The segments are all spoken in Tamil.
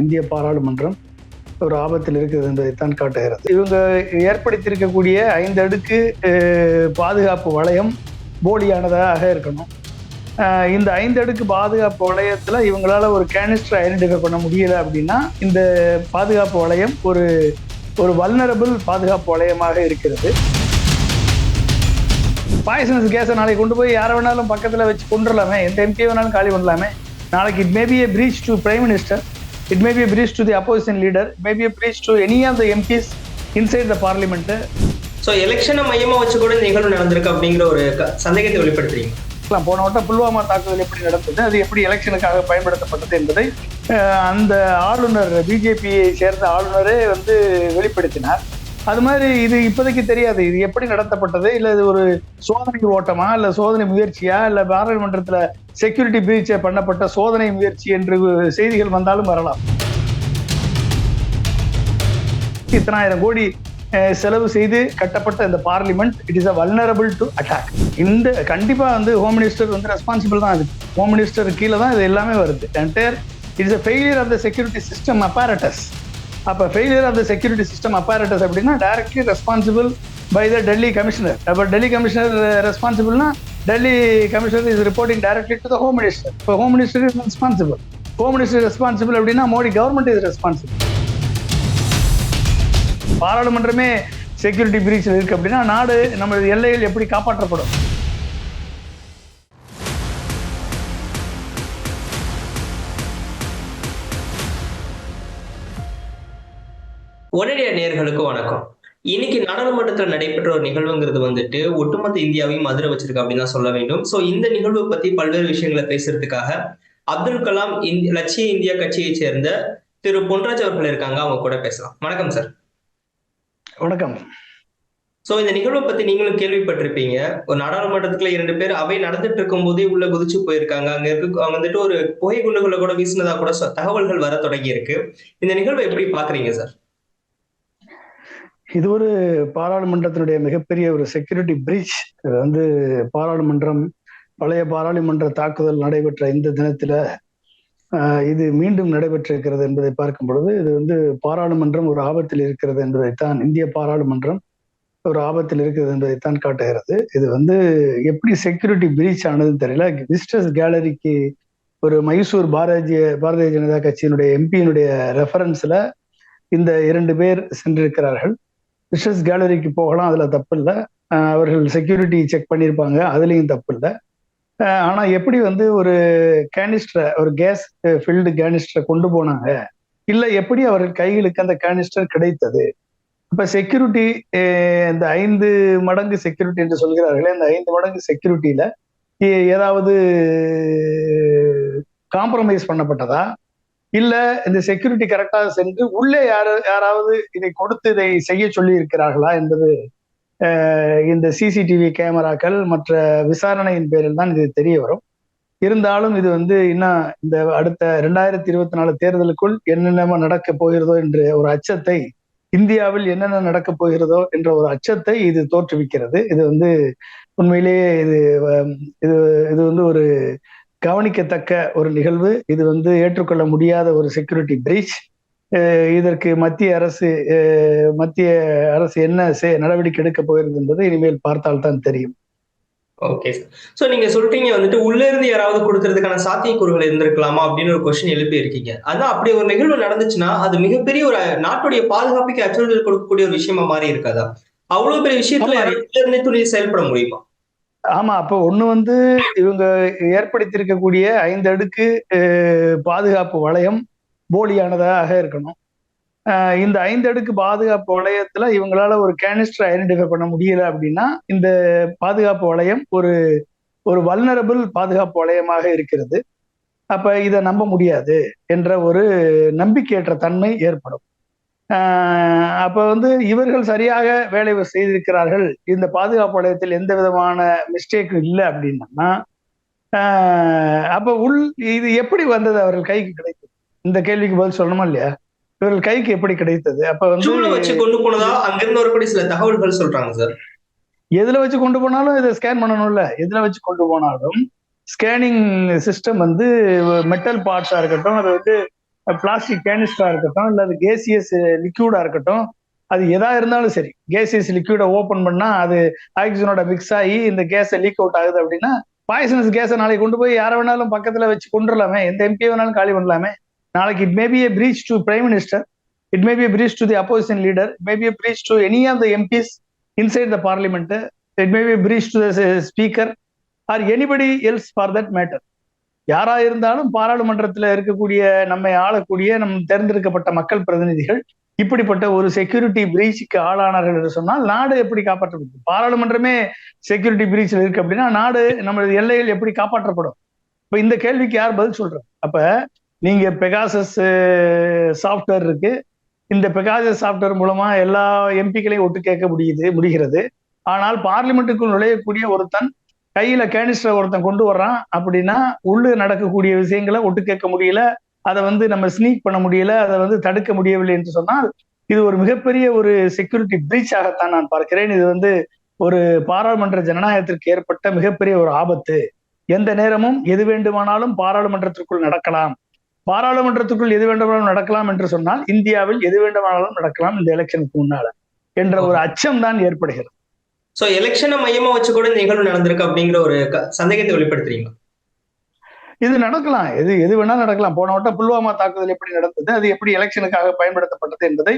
இந்திய பாராளுமன்றம் ஒரு ஆபத்தில் இருக்கிறது என்பதைத்தான் காட்டுகிறது. இவங்க ஏற்படுத்தியிருக்கக்கூடிய ஐந்து அடுக்கு பாதுகாப்பு வளையம் போலியானதாக இருக்கணும். இந்த ஐந்து அடுக்கு பாதுகாப்பு வளையத்தில் இவங்களால ஒரு கேனிஸ்டர் ஐடென்டிஃபை பண்ண முடியல அப்படின்னா இந்த பாதுகாப்பு வளையம் ஒரு ஒரு வல்னரபிள் பாதுகாப்பு வளையமாக இருக்கிறது. பாய்சனஸ் கேஸை நாளைக்கு கொண்டு போய் யாரை வேணாலும் பக்கத்தில் வச்சு கொண்டுடலாமே எந்த எம்பி வேணாலும் காலி பண்ணலாமே. நாளைக்கு it may be a breach to prime minister it may be a breach to the opposition leader may be a breach to any of the MPs inside the parliament so எலெக்ஷனை மையமா வச்சு கூட இந்த நிகழ்வு நடந்திருக்கு அப்படிங்கிற ஒரு சந்தேகத்தை வெளிப்படுத்துறீங்க. போன வட்டம் புல்வாமா தாக்குதல் எப்படி நடந்தது அது எப்படி எலெக்ஷனுக்காக பயன்படுத்தப்பட்டது என்பதை அந்த ஆளுநர் பிஜேபியை சேர்ந்த ஆளுநரே வந்து வெளிப்படுத்தினார். அது மாதிரி இது இப்போதைக்கு தெரியாது. இது எப்படி நடத்தப்பட்டது? இல்ல இது ஒரு சோதனை ஓட்டமா? இல்ல சோதனை முயற்சியா? இல்ல பாராளுமன்றத்துல செக்யூரிட்டி பிரீச் பண்ணப்பட்ட சோதனை முயற்சி என்று செய்திகள் வந்தாலும் வரலாம். இத்தனாயிரம் கோடி அஹ், செலவு செய்து கட்டப்பட்ட இந்த parliament it is a vulnerable to attack இந்த கண்டிப்பா வந்து ஹோம் மினிஸ்டர் வந்து ரெஸ்பான்சிபிள் தான் அது. ஹோம் மினிஸ்டர் கீழே தான் இது எல்லாமே வருது. Entire it's a failure of the security system apparatus அப்போ failure of the security system apparatus அப்படின்னா directly responsible by the Delhi commissioner அப்போ Delhi commissioner ரெஸ்பான்சிபிள்னா Delhi commissioner is reporting directly to the home minister இப்போ home minister is responsible home minister responsible அப்படின்னா மோடி கவர்மெண்ட் இஸ் ரெஸ்பான்சிபிள் பாராளுமன்றமே செக்யூரிட்டி பிரீச்சில் இருக்குது அப்படின்னா நாடு நம்ம எல்லைகள் எப்படி காப்பாற்றப்படும்? உடனடியா நேர்களுக்கு வணக்கம். இன்னைக்கு நாடாளுமன்றத்தில் நடைபெற்ற ஒரு நிகழ்வுங்கிறது வந்துட்டு ஒட்டுமொத்த இந்தியாவையும் அதிர வச்சிருக்கு அப்படின்னு தான் சொல்ல வேண்டும். சோ இந்த நிகழ்வு பத்தி பல்வேறு விஷயங்களை பேசுறதுக்காக அப்துல் கலாம் இந்தி- லட்சிய இந்தியா கட்சியை சேர்ந்த திரு பொன்ராஜ் அவர்கள் இருக்காங்க. அவங்க கூட பேசலாம். வணக்கம் சார் வணக்கம். சோ இந்த நிகழ்வை பத்தி நீங்களும் கேள்விப்பட்டிருப்பீங்க. ஒரு நாடாளுமன்றத்துக்குள்ள இரண்டு பேர் அவை நடந்துட்டு இருக்கும் போதே உள்ள குதிச்சு போயிருக்காங்க. அங்க இருக்க அவங்க வந்துட்டு ஒரு புகை குண்டுகளை கூட வீசினதா கூட தகவல்கள் வர தொடங்கி இருக்கு இந்த நிகழ்வை எப்படி பாக்குறீங்க சார் இது ஒரு பாராளுமன்றத்தினுடைய மிகப்பெரிய ஒரு செக்யூரிட்டி பிரீச் இது வந்து பாராளுமன்றம் பழைய பாராளுமன்ற தாக்குதல் நடைபெற்ற இந்த தினத்துல இது மீண்டும் நடைபெற்றிருக்கிறது என்பதை பார்க்கும் பொழுது இது வந்து பாராளுமன்றம் ஒரு ஆபத்தில் இருக்கிறது என்பதைத்தான் இந்திய பாராளுமன்றம் ஒரு ஆபத்தில் இருக்கிறது என்பதைத்தான் காட்டுகிறது. இது வந்து எப்படி செக்யூரிட்டி பிரீச் ஆனதுன்னு தெரியல. விசிட்டர்ஸ் கேலரிக்கு ஒரு மைசூர் பாரதிய பாரதிய ஜனதா கட்சியினுடைய எம்பியினுடைய ரெஃபரன்ஸ்ல இந்த இரண்டு பேர் சென்றிருக்கிறார்கள். விஷஸ் கேலரிக்கு போகலாம் அதில் தப்பு இல்லை. அவர்கள் செக்யூரிட்டி செக் பண்ணியிருப்பாங்க அதுலேயும் தப்பு இல்லை. ஆனால் எப்படி வந்து ஒரு கேனிஸ்டரை ஒரு கேஸ் ஃபில்டு கேனிஸ்டரை கொண்டு போனாங்க? இல்லை எப்படி அவர்கள் கைகளுக்கு அந்த கேனிஸ்டர் கிடைத்தது? இப்போ செக்யூரிட்டி இந்த ஐந்து மடங்கு செக்யூரிட்டி என்று சொல்கிறார்களே இந்த ஐந்து மடங்கு செக்யூரிட்டியில் ஏதாவது காம்ப்ரமைஸ் பண்ணப்பட்டதா? இல்ல இந்த செக்யூரிட்டி கரெக்டா சென்று உள்ளே யாரு யாராவது இதை கொடுத்து இதை செய்ய சொல்லி இருக்கிறார்களா என்பது இந்த சிசிடிவி கேமராக்கள் மற்ற விசாரணையின் பேரில் தான் இது தெரிய வரும். இருந்தாலும் இது வந்து இன்னும் இந்த அடுத்த ரெண்டாயிரத்தி இருபத்தி நாலு தேர்தலுக்குள் என்னென்ன நடக்க போகிறதோ என்ற ஒரு அச்சத்தை இந்தியாவில் என்னென்ன நடக்க போகிறதோ என்ற ஒரு அச்சத்தை இது தோற்றுவிக்கிறது. இது வந்து உண்மையிலேயே இது இது இது வந்து ஒரு கவனிக்கத்தக்க ஒரு நிகழ்வு. இது வந்து ஏற்றுக்கொள்ள முடியாத ஒரு செக்யூரிட்டி பிரீச் இதற்கு மத்திய அரசு மத்திய அரசு என்ன நடவடிக்கை எடுக்க போகிறது என்பதை இனிமேல் பார்த்தால்தான் தெரியும். ஓகே சோ நீங்க சொல்றீங்க வந்துட்டு உள்ள இருந்து யாராவது கொடுக்கறதுக்கான சாத்தியக்கூறுகள் இருந்திருக்கலாமா? அப்படின்னு ஒரு கொஸ்டின் எழுப்பி இருக்கீங்க அதான் அப்படி ஒரு நிகழ்வு நடந்துச்சுன்னா அது மிகப்பெரிய ஒரு நாட்டுடைய பாதுகாப்புக்கு அச்சுறுத்தல் கொடுக்கக்கூடிய ஒரு விஷயமா மாறி இருக்காதா அவ்வளவு பெரிய விஷயத்துல. உள்ள இருந்தே துணி செயல்பட முடியுமா? ஆமா அப்ப ஒண்ணு வந்து இவங்க ஏற்படுத்தியிருக்கக்கூடிய ஐந்து அடுக்கு பாதுகாப்பு வளையம் போலியானதாக இருக்கணும். இந்த ஐந்து அடுக்கு பாதுகாப்பு வளையத்துல இவங்களால ஒரு கேனிஸ்டர் ஐடென்டிஃபை பண்ண முடியல அப்படின்னா இந்த பாதுகாப்பு வளையம் ஒரு ஒரு வல்னரபிள் பாதுகாப்பு வளையமாக இருக்கிறது. அப்ப இதை நம்ப முடியாது என்ற ஒரு நம்பிக்கையற்ற தன்மை ஏற்படும். அப்ப வந்து இவர்கள் சரியாக வேலை செய்திருக்கிறார்கள். இந்த பாதுகாப்பு வளையத்தில் எந்த விதமான மிஸ்டேக்கும் இல்லை அப்படின்னா அப்ப உள் இது எப்படி வந்தது அவர்கள் கைக்கு கிடைத்தது? இந்த கேள்விக்கு பதில் சொல்லணுமா இல்லையா? இவர்கள் கைக்கு எப்படி கிடைத்தது? அப்ப ஜூல வச்சு வந்து கொண்டு போனதா? அங்கிருந்து வரக்கூடிய சில தகவல்கள் சொல்றாங்க சார். எதுல வச்சு கொண்டு போனாலும் இதை ஸ்கேன் பண்ணணும்ல. எதுல வச்சு கொண்டு போனாலும் ஸ்கேனிங் சிஸ்டம் வந்து மெட்டல் பார்ட்ஸா இருக்கட்டும் அது வந்து பிளாஸ்டிக் கேனிஸ்டா இருக்கட்டும் இல்ல அது கேசியஸ் லிக்யூடா இருக்கட்டும் அது எதா இருந்தாலும் சரி கேசியஸ் லிக்யூடை ஓப்பன் பண்ணா அது ஆக்சிஜனோட மிக்ஸ் ஆகி இந்த கேஸை லீக் அவுட் ஆகுது அப்படின்னா பாய்சனஸ் கேஸை நாளைக்கு கொண்டு போய் யாரை வேணாலும் பக்கத்துல வச்சு கொண்டுடலாமே எந்த எம்பி வேணாலும் காலி பண்ணலாமே. நாளைக்கு it maybe a breach to prime minister it may be breach to the opposition leader it may be breach to any of the MPs inside the parliament it may be breach to the speaker or anybody else for that matter யாரா இருந்தாலும் பாராளுமன்றத்தில் இருக்கக்கூடிய நம்மை ஆளக்கூடிய நம் தேர்ந்தெடுக்கப்பட்ட மக்கள் பிரதிநிதிகள் இப்படிப்பட்ட ஒரு செக்யூரிட்டி பிரீச்சுக்கு ஆளானார்கள் என்று சொன்னால் நாடு எப்படி காப்பாற்றப்படும்? பாராளுமன்றமே செக்யூரிட்டி பிரீச்சில் இருக்கு அப்படின்னா நாடு நம்மளது எல்லைகள் எப்படி காப்பாற்றப்படும்? இப்ப இந்த கேள்விக்கு யார் பதில் சொல்ற அப்ப நீங்க பெகாசஸ் சாஃப்ட்வேர் இருக்கு. இந்த பெகாசஸ் சாஃப்ட்வேர் மூலமா எல்லா எம்பிக்களையும் ஒட்டு கேட்க முடியுது முடிகிறது. ஆனால் பார்லிமெண்ட்டுக்குள் நுழையக்கூடிய ஒருத்தன் கையில கேனிஸ்டர் ஒருத்தன் கொண்டு வர்றான் அப்படின்னா உள்ளு நடக்கக்கூடிய விஷயங்களை ஒட்டு கேட்க முடியல. அதை வந்து நம்ம ஸ்னீக் பண்ண முடியல. அதை வந்து தடுக்க முடியவில்லை என்று சொன்னால் இது ஒரு மிகப்பெரிய ஒரு செக்யூரிட்டி பிரீச்சாகத்தான் நான் பார்க்கிறேன். இது வந்து ஒரு பாராளுமன்ற ஜனநாயகத்திற்கு ஏற்பட்ட மிகப்பெரிய ஒரு ஆபத்து. எந்த நேரமும் எது வேண்டுமானாலும் பாராளுமன்றத்திற்குள் நடக்கலாம். பாராளுமன்றத்துக்குள் எது வேண்டுமானாலும் நடக்கலாம் என்று சொன்னால் இந்தியாவில் எது வேண்டுமானாலும் நடக்கலாம் இந்த எலெக்ஷனுக்கு முன்னால என்ற ஒரு அச்சம் தான் ஏற்படுகிறது. சோ எலெக்ஷனை மையமா வச்சு கூட நிகழ்வு நடந்திருக்கு அப்படிங்கிற ஒரு சந்தேகத்தை வெளிப்படுத்துறீங்க இது நடக்கலாம். எது எது வேணாலும் நடக்கலாம். போன வட்டம் புல்வாமா தாக்குதல் எப்படி நடந்தது அது எப்படி எலெக்ஷனுக்காக பயன்படுத்தப்பட்டது என்பதை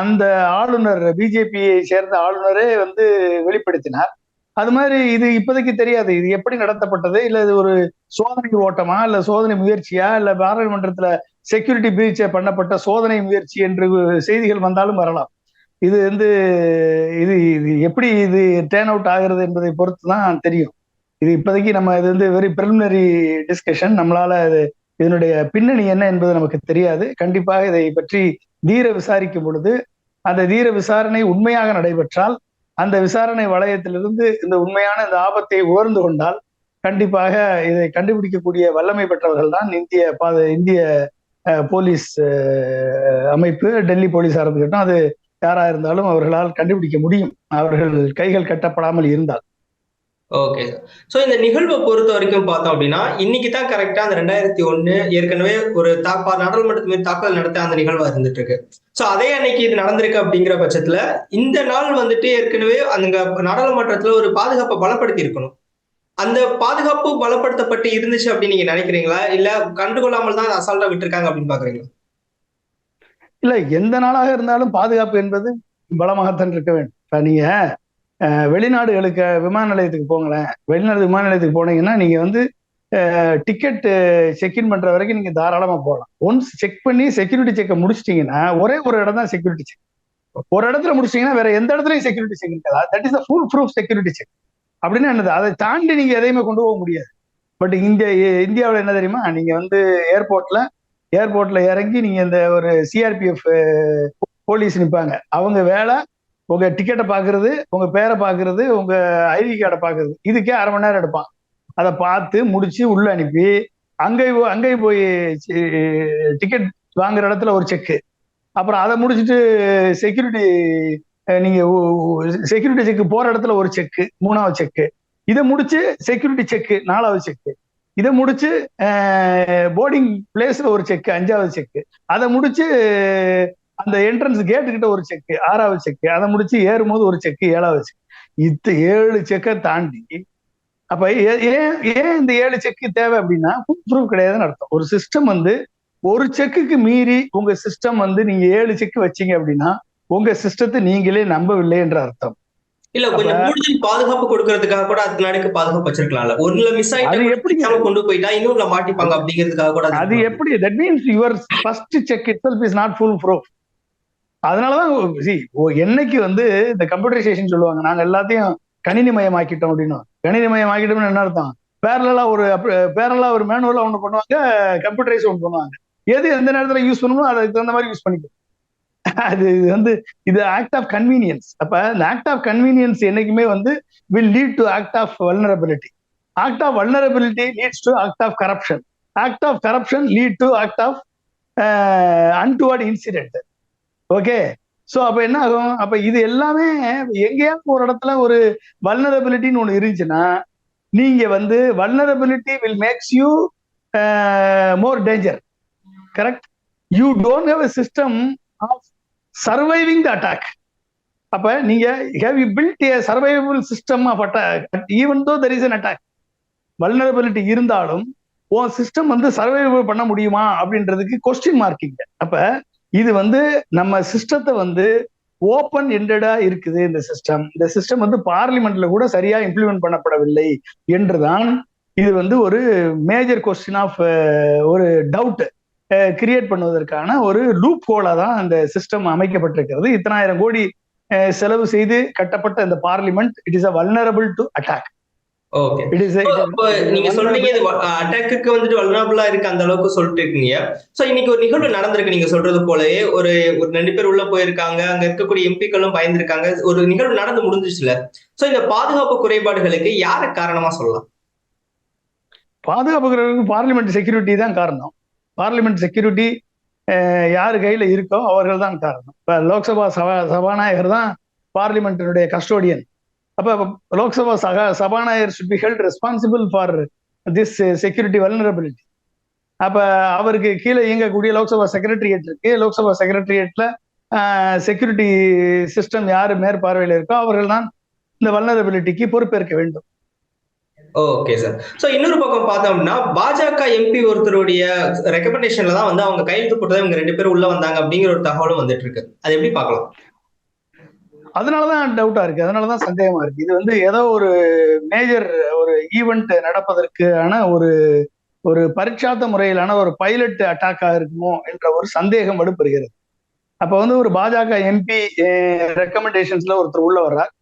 அந்த ஆளுநர் பிஜேபியை சேர்ந்த ஆளுநரே வந்து வெளிப்படுத்தினார். அது மாதிரி இது இப்போதைக்கு தெரியாது. இது எப்படி நடத்தப்பட்டது? இல்ல இது ஒரு சோதனை ஓட்டமா? இல்ல சோதனை முயற்சியா? இல்ல பாராளுமன்றத்துல செக்யூரிட்டி பிரீச்சை பண்ணப்பட்ட சோதனை முயற்சி என்று செய்திகள் வந்தாலும் வரலாம். இது வந்து இது இது எப்படி இது டேர்ன் அவுட் ஆகிறது என்பதை பொறுத்து தான் தெரியும். இது இப்போதைக்கு நம்ம இது வந்து வெரி ப்ரிலிமினரி டிஸ்கஷன் நம்மளால இது இதனுடைய பின்னணி என்ன என்பது நமக்கு தெரியாது. கண்டிப்பாக இதை பற்றி தீர விசாரிக்கும் பொழுது அந்த தீர விசாரணை உண்மையாக நடைபெற்றால் அந்த விசாரணை வளையத்திலிருந்து இந்த உண்மையான இந்த ஆபத்தை உணர்ந்து கொண்டால் கண்டிப்பாக இதை கண்டுபிடிக்கக்கூடிய வல்லமை பெற்றவர்கள் தான் இந்திய பாத இந்திய போலீஸ் அமைப்பு டெல்லி போலீஸாக இருந்துக்கிட்டோம் அது யாரா இருந்தாலும் அவர்களால் கண்டுபிடிக்க முடியும். அவர்கள் கைகள் கட்டப்படாமல் இருந்தால். ஓகே சோ இந்த நிகழ்வை பொறுத்த வரைக்கும் பார்த்தோம் அப்படின்னா இன்னைக்கு தான் கரெக்டா அந்த ரெண்டாயிரத்தி ஒண்ணு ஏற்கனவே ஒரு தாக்கா நாடாளுமன்றத்து மீது தாக்குதல் நடத்த அந்த நிகழ்வா இருந்துட்டு இருக்கு சோ அதே அன்னைக்கு இது நடந்திருக்கு அப்படிங்கிற பட்சத்துல இந்த நாள் வந்துட்டு ஏற்கனவே அந்த நாடாளுமன்றத்துல ஒரு பாதுகாப்பை பலப்படுத்தி இருக்கணும். அந்த பாதுகாப்பு பலப்படுத்தப்பட்டு இருந்துச்சு அப்படின்னு நீங்க நினைக்கிறீங்களா? இல்ல கண்டுகொள்ளாமல் தான் அசால்ட்டா விட்டுருக்காங்க அப்படின்னு பாக்குறீங்களா? இல்ல எந்த நாளாக இருந்தாலும் பாதுகாப்பு என்பது பலமாகத்தான் இருக்க வேண்டும். இப்ப நீங்க வெளிநாடுகளுக்கு விமான நிலையத்துக்கு போங்களேன். வெளிநாடு விமான நிலையத்துக்கு போனீங்கன்னா நீங்க வந்து டிக்கெட் செக்இன் பண்ற வரைக்கும் நீங்க தாராளமா போகலாம். ஒன்ஸ் செக் பண்ணி செக்யூரிட்டி செக்கை முடிச்சிட்டீங்கன்னா ஒரே ஒரு இடம் தான் செக்யூரிட்டி செக் ஒரு இடத்துல முடிச்சிட்டீங்கன்னா வேற எந்த இடத்துலயும் செக்யூரிட்டி செக் இருக்காது. That is full proof security check அப்படின்னு என்னது? அதை தாண்டி நீங்க எதையுமே கொண்டு போக முடியாது. பட் இந்தியா இந்தியாவில் என்ன தெரியுமா? நீங்க வந்து ஏர்போர்ட்ல ஏர்போர்ட்ல இறங்கி நீங்க இந்த ஒரு சிஆர்பிஎஃப் போலீஸ் நிற்பாங்க அவங்க வேலை உங்க டிக்கெட்டை பாக்குறது உங்க பேரை பாக்குறது உங்க ஐடி கார்டை பாக்குறது. இதுக்கே அரை மணி நேரம் எடுப்பான். அதை பார்த்து முடிச்சு உள்ள அனுப்பி அங்கே அங்கே போய் டிக்கெட் வாங்குற இடத்துல ஒரு செக்கு அப்புறம் அதை முடிச்சுட்டு செக்யூரிட்டி நீங்க செக்யூரிட்டி செக்கு போற இடத்துல ஒரு செக்கு மூணாவது செக்கு இதை முடிச்சு செக்யூரிட்டி செக்கு நாலாவது செக்கு இதை முடிச்சு போர்டிங் பிளேஸ்ல ஒரு செக்கு அஞ்சாவது செக்கு அதை முடிச்சு அந்த என்ட்ரன்ஸ் கேட்டு கிட்ட ஒரு செக்கு ஆறாவது செக்கு அதை முடிச்சு ஏறும்போது ஒரு செக்கு ஏழாவது செக் இத்த ஏழு செக்கை தாண்டி அப்ப ஏன் ஏன் இந்த ஏழு செக்கு தேவை அப்படின்னா ப்ரூஃப் கிடையாதுன்னு அர்த்தம். ஒரு சிஸ்டம் வந்து ஒரு செக்குக்கு மீறி உங்க சிஸ்டம் வந்து நீங்க ஏழு செக்கு வச்சீங்க அப்படின்னா உங்க சிஸ்டத்தை நீங்களே நம்பவில்லை என்ற அர்த்தம். இல்ல கொஞ்சம் கூடுதல் பாதுகாப்பு கொடுக்கறதுக்காக கூட அதுக்கு நாளைக்கு பாதுகாப்பு வச்சிருக்கலாம்ல. ஒண்ணுல மிஸ் அது எப்படி ஆயிட்டு கொண்டு போயிட்டா இன்னொன்னு மாட்டிப்பாங்க அப்படிங்கிறதுக்காக கூட அது எப்படி? That means your first check itself is not full proof அதனாலதான் சி என்னைக்கு வந்து இந்த கம்ப்யூட்டரைசேஷன் சொல்லுவாங்க நாங்க எல்லாத்தையும் கணினிமயமாக்கிட்டோம் அப்படின்னு. கணினிமயமாக்கிட்டோம்னு என்ன அர்த்தம்? பேரலா ஒரு பேரலா ஒரு மேனுவலா ஒண்ணு பண்ணுவாங்க கம்ப்யூட்டரைஸ் ஒன்று பண்ணுவாங்க. எது எந்த நேரத்துல யூஸ் பண்ணணும் அதுக்கு தகுந்த மாதிரி யூஸ் பண்ணிக்கும் அது வந்து இது ஆக்ட் ஆஃப் கன்வீனியன்ஸ் அப்ப இந்த ஆக்ட் ஆஃப் கன்வீனியன்ஸ் என்னைக்குமே வந்து will lead to act of vulnerability act of vulnerability leads to act of corruption act of corruption lead to act of untoward incident okay so அப்ப என்ன ஆகும்? அப்ப இது எல்லாமே எங்கேயாவது ஒரு இடத்துல ஒரு வல்னரபிலிட்டின்னு ஒன்று இருந்துச்சுன்னா நீங்க வந்து vulnerability will makes you more danger correct you don't have a system of surviving the attack அப்ப நீங்க have you build a survivable system of attack even though there is an attack vulnerability இருந்தாலும் உன் சிஸ்டம் வந்து சர்வைவபிள் பண்ண முடியுமா? அப்படின்றதுக்கு கொஸ்டின் மார்க்கிங்க அப்ப இது வந்து நம்ம சிஸ்டத்தை வந்து ஓப்பன் எண்டடா இருக்குது இந்த சிஸ்டம் இந்த சிஸ்டம் வந்து பார்லிமெண்ட்ல கூட சரியா இம்ப்ளிமெண்ட் பண்ணப்படவில்லை என்றுதான் இது வந்து ஒரு மேஜர் கொஸ்டின் ஆஃப் ஒரு கிரியேட் பண்ணுவதற்கான ஒரு லூப் ஹோலா தான் அந்த சிஸ்டம் அமைக்கப்பட்டிருக்கிறது. இத்தனாயிரம் கோடி செலவு செய்து கட்டப்பட்ட இந்த parliament it is a vulnerable to attack okay it is நீங்க சொல்றீங்க இது அட்டாக்கு வந்துட்டு வல்னரபிளா இருக்கு அந்த அளவுக்கு சொல்லிட்டு இருக்கீங்க. சோ இன்னைக்கு ஒரு நிகழ்வு நடந்திருக்கு நீங்க சொல்றது போலயே. ஒரு ஒரு ரெண்டு பேர் உள்ள போயிருக்காங்க. அங்க இருக்கக்கூடிய எம்பிக்களும் பயந்துருக்காங்க. ஒரு நிகழ்வு நடந்து முடிஞ்சிச்சுல. சோ இந்த பாதுகாப்பு குறைபாடுகளுக்கு யார காரணமா சொல்லலாம்? பாதுகாப்பு பார்லிமெண்ட் செக்யூரிட்டி தான் காரணம். பார்லிமெண்ட் செக்யூரிட்டி யார் கையில இருக்கோ அவர்கள் தான் காரணம். இப்ப லோக்சபா சபா சபாநாயகர் தான் பார்லிமெண்ட்டினுடைய கஸ்டோடியன். அப்ப லோக்சபா சகா சபாநாயகர் should be held responsible for this security vulnerability அப்ப அவருக்கு கீழே இயங்கக்கூடிய லோக்சபா செக்ரட்டரியேட் இருக்கு. லோக்சபா செக்ரட்டரியேட்ல செக்யூரிட்டி சிஸ்டம் யாரு மேற்பார்வையில் இருக்கோ அவர்கள் தான் இந்த வல்னரபிலிட்டிக்கு பொறுப்பேற்க வேண்டும். ஓகே சார் சோ இன்னொரு பக்கம் பார்த்தோம்னா பாஜக எம்பி ஒருத்தருடைய ரெக்கமெண்டேஷன்ல தான் வந்து அவங்க கையெழுத்து போட்டதை இவங்க ரெண்டு பேரும் உள்ள வந்தாங்க அப்படிங்கிற ஒரு தகவலும் வந்துட்டு இருக்கு அது எப்படி பார்க்கலாம்? அதனாலதான் டவுட்டா இருக்கு. அதனாலதான் சந்தேகமா இருக்கு. இது வந்து ஏதோ ஒரு மேஜர் ஒரு ஈவெண்ட் நடப்பதற்கான ஒரு ஒரு பரிட்சாத்த முறையிலான ஒரு பைலட் அட்டாக்கா இருக்குமோ என்ற ஒரு சந்தேகம் வலுப்பெறுகிறது. அப்ப வந்து ஒரு பாஜக எம்பி ரெக்கமெண்டேஷன்ஸ்ல eh, ஒருத்தர் உள்ள வர்றார்.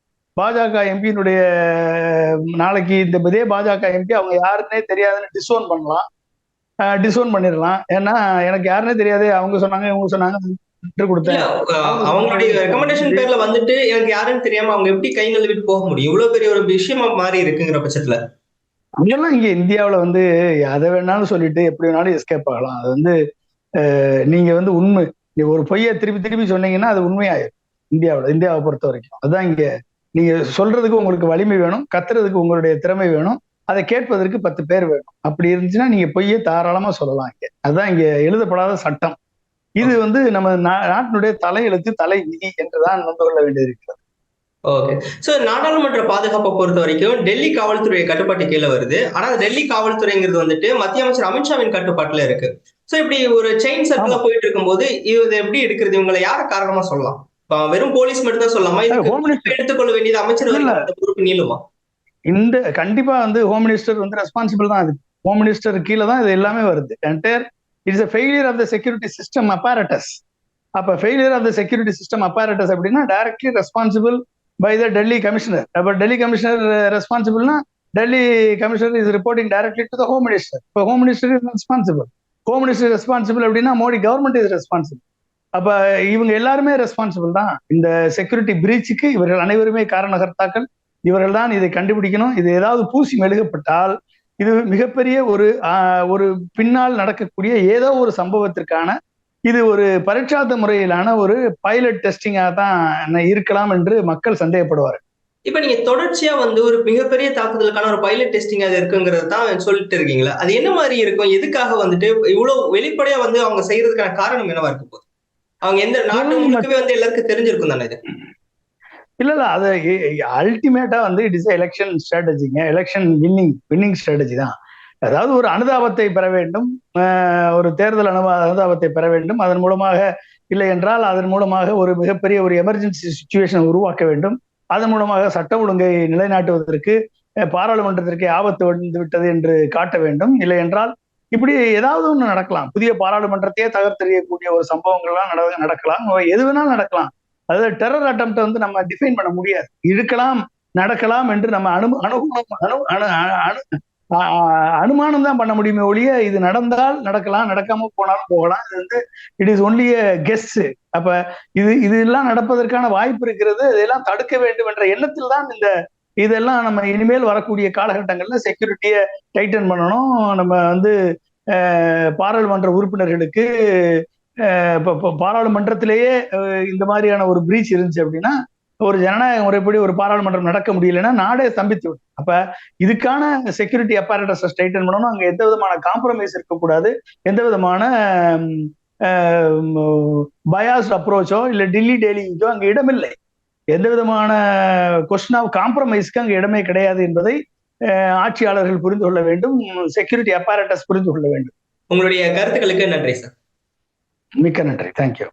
பாஜக எம்பியினுடைய நாளைக்கு இந்த இதே பாஜக எம்பி அவங்க யாருன்னே தெரியாதுன்னு டிசோன் பண்ணலாம். டிசோன் பண்ணிடலாம். ஏன்னா எனக்கு யாருன்னே தெரியாது அவங்க சொன்னாங்க இவங்க சொன்னாங்க அவங்களுடைய ரெக்கமெண்டேஷன் பேர்ல வந்துட்டு எனக்கு யாருன்னு தெரியாம அவங்க எப்படி கை நழுவிட்டு போக முடியும்? இவ்வளவு பெரிய ஒரு விஷயமா மாறி இருக்குங்கிற பட்சத்துல. அதெல்லாம் இங்க இந்தியாவில வந்து எதை வேணாலும் சொல்லிட்டு எப்படி வேணாலும் எஸ்கேப் ஆகலாம். அது வந்து நீங்க வந்து உண்மை. ஒரு பொய்யை திருப்பி திருப்பி சொன்னீங்கன்னா அது உண்மையாயிரும். இந்தியாவில் இந்தியாவை பொறுத்த வரைக்கும். அதுதான் இங்க நீங்க சொல்றதுக்கு உங்களுக்கு வலிமை வேணும் கத்துறதுக்கு உங்களுடைய திறமை வேணும் அதை கேட்பதற்கு பத்து பேர் வேணும். அப்படி இருந்துச்சுன்னா நீங்க பொய்யை தாராளமா சொல்லலாம் இங்க. அதுதான் இங்க எழுதப்படாத சட்டம். இது வந்து நம்ம நாட்டினுடைய தலையெழுத்து தலை விதி என்றுதான் நம்ப கொள்ள வேண்டியிருக்கிறது. ஓகே சோ நாடாளுமன்ற பாதுகாப்பை பொறுத்த வரைக்கும் டெல்லி காவல்துறை கட்டுப்பாட்டு கீழே வருது. ஆனா டெல்லி காவல்துறைங்கிறது வந்துட்டு மத்திய அமைச்சர் அமித்ஷாவின் கட்டுப்பாட்டுல இருக்கு. சோ இப்படி ஒரு செயின் சர்க்கிளா போயிட்டு இருக்கும்போது இது எப்படி எடுக்கிறது? இவங்களை யார காரணமா சொல்லலாம்? வெறும் போலீஸ் மட்டும் தான் சொல்லலாமா எடுத்துக்கொள்ள வேண்டியது அமைச்சர் பொறுப்பு நீளுமா? இந்த கண்டிப்பா வந்து ஹோம் மினிஸ்டர் வந்து ரெஸ்பான்சிபிள் தான். அது ஹோம் மினிஸ்டர் கீழே தான் இது எல்லாமே வருது. Entire it's a failure of the security system apparatus அப்ப failure of the security system apparatus அப்படின்னா directly responsible by the Delhi commissioner அப்ப Delhi commissioner ரெஸ்பான்சிபிள்னா Delhi commissioner is reporting directly to the home minister இப்போ home minister is responsible home minister responsible அப்படின்னா மோடி கவர்மெண்ட் இஸ் ரெஸ்பான்சிபிள் அப்ப இவங்க எல்லாருமே ரெஸ்பான்சிபிள் தான். இந்த செக்யூரிட்டி பிரீச்சுக்கு இவர்கள் அனைவருமே காரணகர்த்தாக்கள். இவர்கள் தான் இதை கண்டுபிடிக்கணும். இது ஏதாவது பூசி மெழுகப்பட்டால் இது மிகப்பெரிய ஒரு ஒரு பின்னால் நடக்கக்கூடிய ஏதோ ஒரு சம்பவத்திற்கான இது ஒரு பரீட்சாத்த முறையிலான ஒரு பைலட் டெஸ்டிங்கா தான் இருக்கலாம் என்று மக்கள் சந்தேகப்படுவார் இப்ப நீங்க தொடர்ச்சியா வந்து ஒரு மிகப்பெரிய தாக்குதலுக்கான ஒரு பைலட் டெஸ்டிங் அது இருக்குங்கிறது தான் சொல்லிட்டு இருக்கீங்களா? அது என்ன மாதிரி இருக்கும்? எதுக்காக வந்துட்டு இவ்வளவு வெளிப்படையா வந்து அவங்க செய்யறதுக்கான காரணம் என்னவா இருக்கும்? போகுது அவங்க எந்த நாட்டு முழுக்கவே வந்து எல்லாருக்கும் தெரிஞ்சிருக்கும் தானே இது? இல்ல இல்ல அது அல்டிமேட்டா வந்து இட் இஸ் எலெக்ஷன் ஸ்ட்ராட்டஜிங்க எலெக்ஷன் வின்னிங் வின்னிங் ஸ்ட்ராட்டஜி தான். அதாவது ஒரு அனுதாபத்தை பெற வேண்டும். ஒரு தேர்தல் அனுபவ அனுதாபத்தை பெற வேண்டும். அதன் மூலமாக இல்லை என்றால் அதன் மூலமாக ஒரு மிகப்பெரிய ஒரு எமர்ஜென்சி சுச்சுவேஷனை உருவாக்க வேண்டும். அதன் மூலமாக சட்டம் ஒழுங்கை நிலைநாட்டுவதற்கு பாராளுமன்றத்திற்கு ஆபத்து வந்து விட்டது என்று காட்ட வேண்டும். இல்லை என்றால் இப்படி ஏதாவது ஒன்று நடக்கலாம். புதிய பாராளுமன்றத்தையே தகர்த்தெறியக்கூடிய ஒரு சம்பவங்கள்லாம் நடக்கலாம். எது வேணாலும் நடக்கலாம். அதாவது டெரர் அட்டம் வந்து நம்ம டிஃபைன் பண்ண முடியாது. இருக்கலாம் நடக்கலாம் என்று நம்ம அனு அனு அனு அனு அனுமானம் தான் பண்ண முடியுமே ஒழிய இது நடந்தால் நடக்கலாம் நடக்காம போனாலும் போகலாம். இது வந்து இட் இஸ் ஒன்லி கெஸ் அப்ப இது இது எல்லாம் நடப்பதற்கான வாய்ப்பு இருக்கிறது. இதெல்லாம் தடுக்க வேண்டும் என்ற எண்ணத்தில் தான் இந்த இதெல்லாம் நம்ம இனிமேல் வரக்கூடிய காலகட்டங்களில் செக்யூரிட்டியை டைட்டன் பண்ணணும். நம்ம வந்து பாராளுமன்ற உறுப்பினர்களுக்கு இப்போ பாராளுமன்றத்திலேயே இந்த மாதிரியான ஒரு பிரீச் இருந்துச்சு அப்படின்னா ஒரு ஜனநாயக முறைப்படி ஒரு பாராளுமன்றம் நடக்க முடியலன்னா நாடே ஸ்தம்பித்து விடும் அப்ப இதுக்கான செக்யூரிட்டி அப்பாரட்டஸ் ஸ்ட்ரைட்டன் பண்ணணும். அங்க எந்த விதமான காம்ப்ரமைஸ் இருக்கக்கூடாது. எந்த விதமான பயாஸ் அப்ரோச்சோ இல்ல டில்லி டெய்லிங்கோ அங்க இடமில்லை. எந்த விதமான கொஸ்டின் ஆஃப் காம்ப்ரமைஸ்க்கு அங்க இடமே கிடையாது என்பதை ஆட்சியாளர்கள் புரிந்து கொள்ள வேண்டும். செக்யூரிட்டி அப்பாரட்டஸ் புரிந்து கொள்ள வேண்டும். உங்களுடைய கருத்துக்களுக்கு நன்றி சார் மிக்க நன்றி. தேங்க்யூ